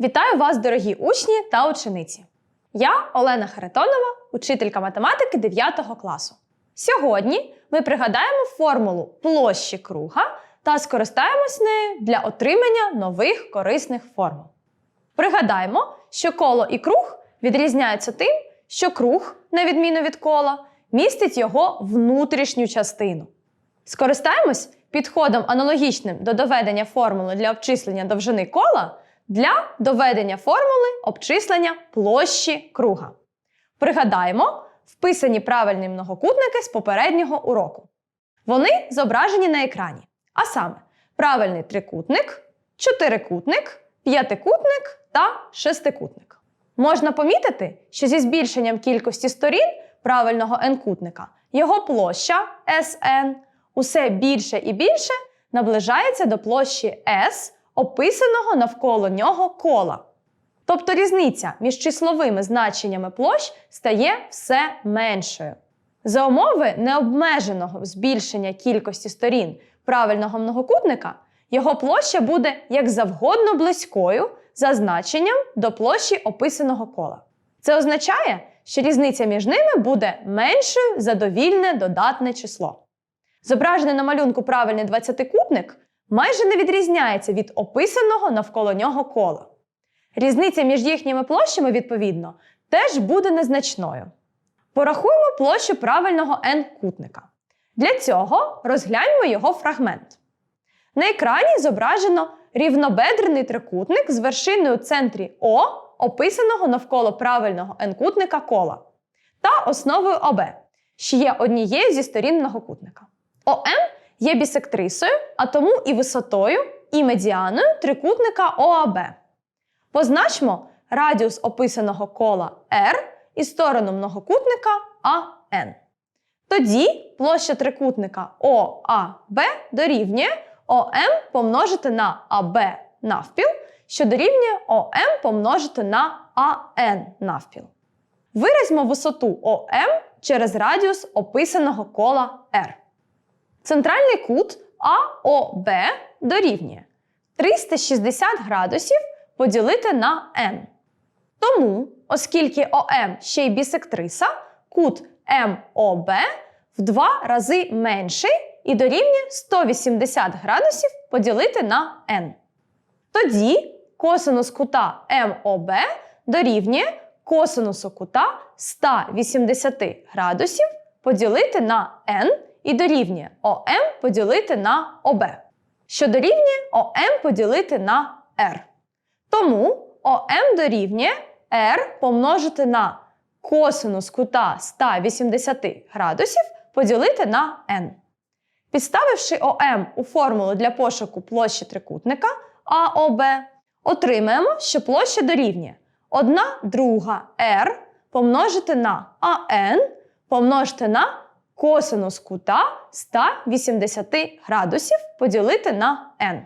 Вітаю вас, дорогі учні та учениці! Я Олена Харитонова, учителька математики 9 класу. Сьогодні ми пригадаємо формулу площі круга та скористаємось нею для отримання нових корисних формул. Пригадаємо, що коло і круг відрізняються тим, що круг, на відміну від кола, містить його внутрішню частину. Скористаємось підходом аналогічним до доведення формули для обчислення довжини кола для доведення формули обчислення площі круга. Пригадаємо вписані правильні многокутники з попереднього уроку. Вони зображені на екрані. А саме правильний трикутник, чотирикутник, п'ятикутник та шестикутник. Можна помітити, що зі збільшенням кількості сторін правильного n-кутника його площа Sn усе більше і більше наближається до площі S, описаного навколо нього кола. Тобто різниця між числовими значеннями площ стає все меншою. За умови необмеженого збільшення кількості сторін правильного многокутника, його площа буде як завгодно близькою за значенням до площі описаного кола. Це означає, що різниця між ними буде меншою за довільне додатне число. Зображений на малюнку правильний двадцятикутник майже не відрізняється від описаного навколо нього кола. Різниця між їхніми площами, відповідно, теж буде незначною. Порахуємо площу правильного n-кутника. Для цього розгляньмо його фрагмент. На екрані зображено рівнобедрений трикутник з вершиною у центрі О, описаного навколо правильного n-кутника кола, та основою ОБ, що є однією зі сторін многокутника. ОМ є бісектрисою, а тому і висотою, і медіаною трикутника ОАБ. Позначмо радіус описаного кола R і сторону многокутника АН. Тоді площа трикутника ОАБ дорівнює ОМ помножити на АБ навпіл, що дорівнює ОМ помножити на АН навпіл. Виразьмо висоту ОМ через радіус описаного кола R. Центральний кут АОБ дорівнює 360 градусів поділити на n. Тому, оскільки ОМ ще й бісектриса, кут МОБ в два рази менший і дорівнює 180 градусів поділити на n. Тоді косинус кута МОБ дорівнює косинусу кута 180 градусів поділити на n і дорівнює ОМ поділити на ОБ, що дорівнює ОМ поділити на R. Тому ОМ дорівнює R помножити на косинус кута 180 градусів поділити на n. Підставивши ОМ у формулу для пошуку площі трикутника АОБ, отримаємо, що площа дорівнює 1 друга R помножити на АН помножити на косинус кута 180 градусів поділити на n.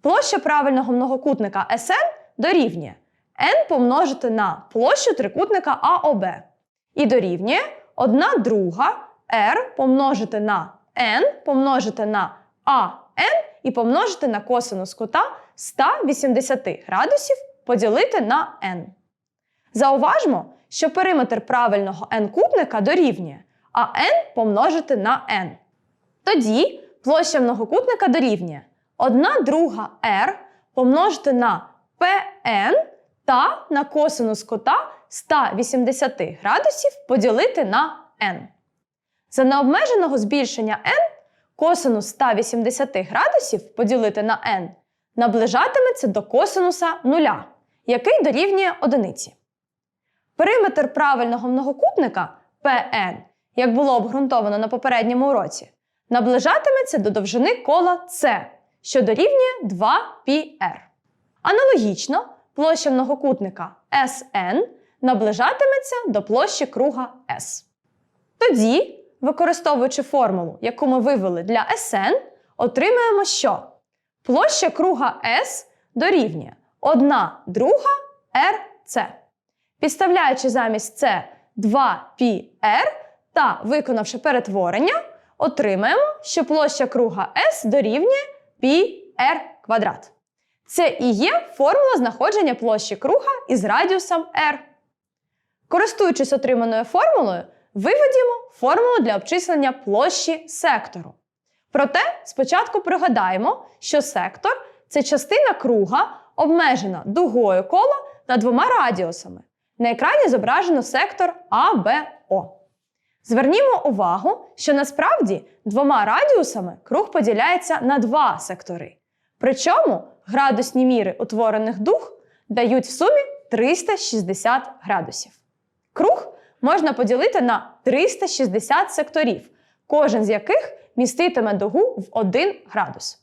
Площа правильного многокутника SN дорівнює n помножити на площу трикутника АОБ і дорівнює 1 друга r помножити на n помножити на AN і помножити на косинус кута 180 градусів поділити на n. Зауважмо, що периметр правильного n-кутника дорівнює а n помножити на n. Тоді площа многокутника дорівнює 1 друга r помножити на pn та на косинус кота 180 градусів поділити на n. За необмеженого збільшення n косинус 180 градусів поділити на n наближатиметься до косинуса 0, який дорівнює одиниці. Периметр правильного многокутника Pn як було обґрунтовано на попередньому уроці, наближатиметься до довжини кола С, що дорівнює 2πr. Аналогічно, площа многокутника SN наближатиметься до площі круга S. Тоді, використовуючи формулу, яку ми вивели для SN, отримаємо, що площа круга S дорівнює 1 друга RC. Підставляючи замість С 2πr, та виконавши перетворення, отримаємо, що площа круга S дорівнює πr квадрат. Це і є формула знаходження площі круга із радіусом r. Користуючись отриманою формулою, виведімо формулу для обчислення площі сектору. Проте спочатку пригадаємо, що сектор це частина круга, обмежена дугою кола та двома радіусами. На екрані зображено сектор АБО. Звернімо увагу, що насправді двома радіусами круг поділяється на два сектори. Причому градусні міри утворених дуг дають в сумі 360 градусів. Круг можна поділити на 360 секторів, кожен з яких міститиме дугу в 1 градус.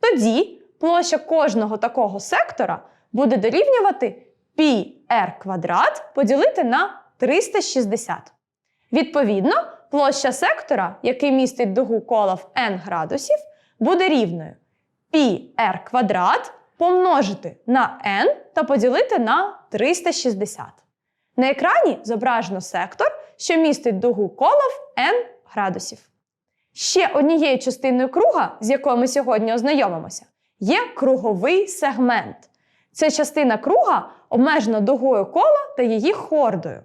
Тоді площа кожного такого сектора буде дорівнювати πr квадрат поділити на 360. Відповідно, площа сектора, який містить дугу кола в n градусів, буде рівною πr квадрат помножити на n та поділити на 360. На екрані зображено сектор, що містить дугу кола в n градусів. Ще однією частиною круга, з якою ми сьогодні ознайомимося, є круговий сегмент. Це частина круга обмежена дугою кола та її хордою.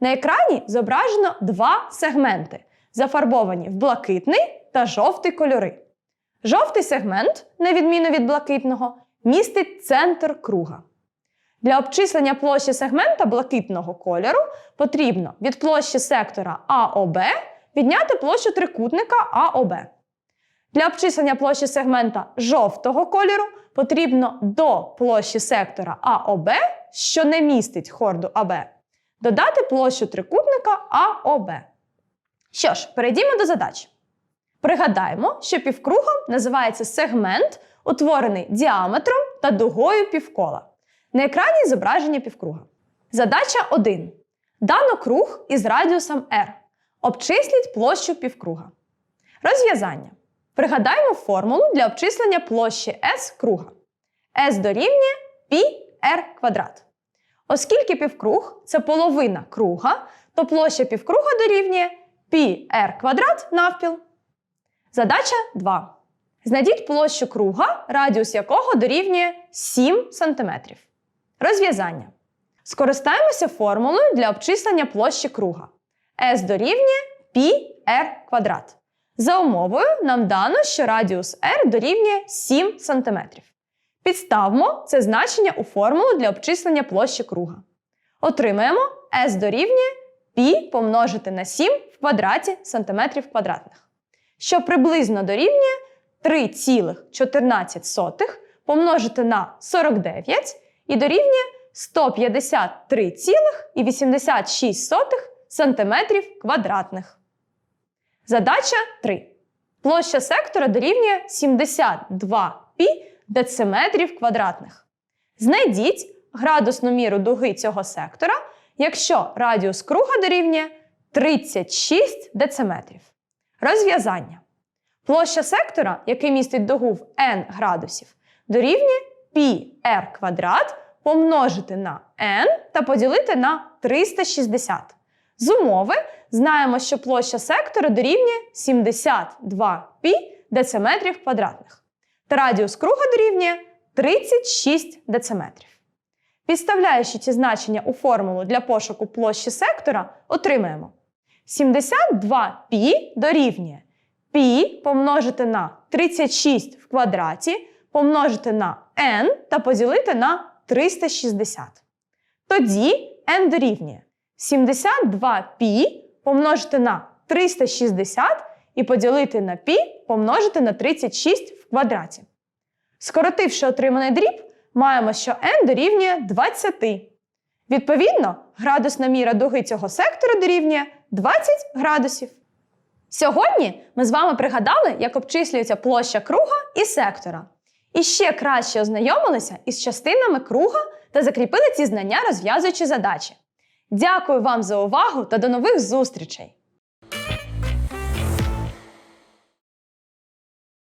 На екрані зображено два сегменти, зафарбовані в блакитний та жовтий кольори. Жовтий сегмент, на відміну від блакитного, містить центр круга. Для обчислення площі сегмента блакитного кольору потрібно від площі сектора АОБ відняти площу трикутника АОБ. Для обчислення площі сегмента жовтого кольору потрібно до площі сектора АОБ, що не містить хорду АБ, додати площу трикутника АОБ. Що ж, перейдімо до задач. Пригадаємо, що півкругом називається сегмент, утворений діаметром та дугою півкола. На екрані зображення півкруга. Задача 1. Дано круг із радіусом r. Обчисліть площу півкруга. Розв'язання. Пригадаємо формулу для обчислення площі S круга. S дорівнює πr квадрат. Оскільки півкруг це половина круга, то площа півкруга дорівнює πr квадрат навпіл. Задача 2. Знайдіть площу круга, радіус якого дорівнює 7 см. Розв'язання. Скористаємося формулою для обчислення площі круга. S дорівнює πr квадрат. За умовою нам дано, що радіус r дорівнює 7 см. Підставмо це значення у формулу для обчислення площі круга. Отримаємо S дорівнює π помножити на 7 в квадраті сантиметрів квадратних, що приблизно дорівнює 3,14 помножити на 49 і дорівнює 153,86 сантиметрів квадратних. Задача 3. Площа сектора дорівнює 72 π дециметрів квадратних. Знайдіть градусну міру дуги цього сектора, якщо радіус круга дорівнює 36 дециметрів. Розв'язання. Площа сектора, який містить дугу в n градусів, дорівнює πr квадрат помножити на n та поділити на 360. З умови знаємо, що площа сектора дорівнює 72 π дециметрів квадратних Та радіус круга дорівнює 36 дециметрів. Підставляючи ці значення у формулу для пошуку площі сектора, отримаємо 72 π дорівнює π помножити на 36 в квадраті, помножити на n та поділити на 360. Тоді n дорівнює 72 π помножити на 360 і поділити на π помножити на 36 в квадраті. Скоротивши отриманий дріб, маємо, що n дорівнює 20. Відповідно, градусна міра дуги цього сектора дорівнює 20 градусів. Сьогодні ми з вами пригадали, як обчислюється площа круга і сектора. І ще краще ознайомилися із частинами круга та закріпили ці знання, розв'язуючи задачі. Дякую вам за увагу та до нових зустрічей!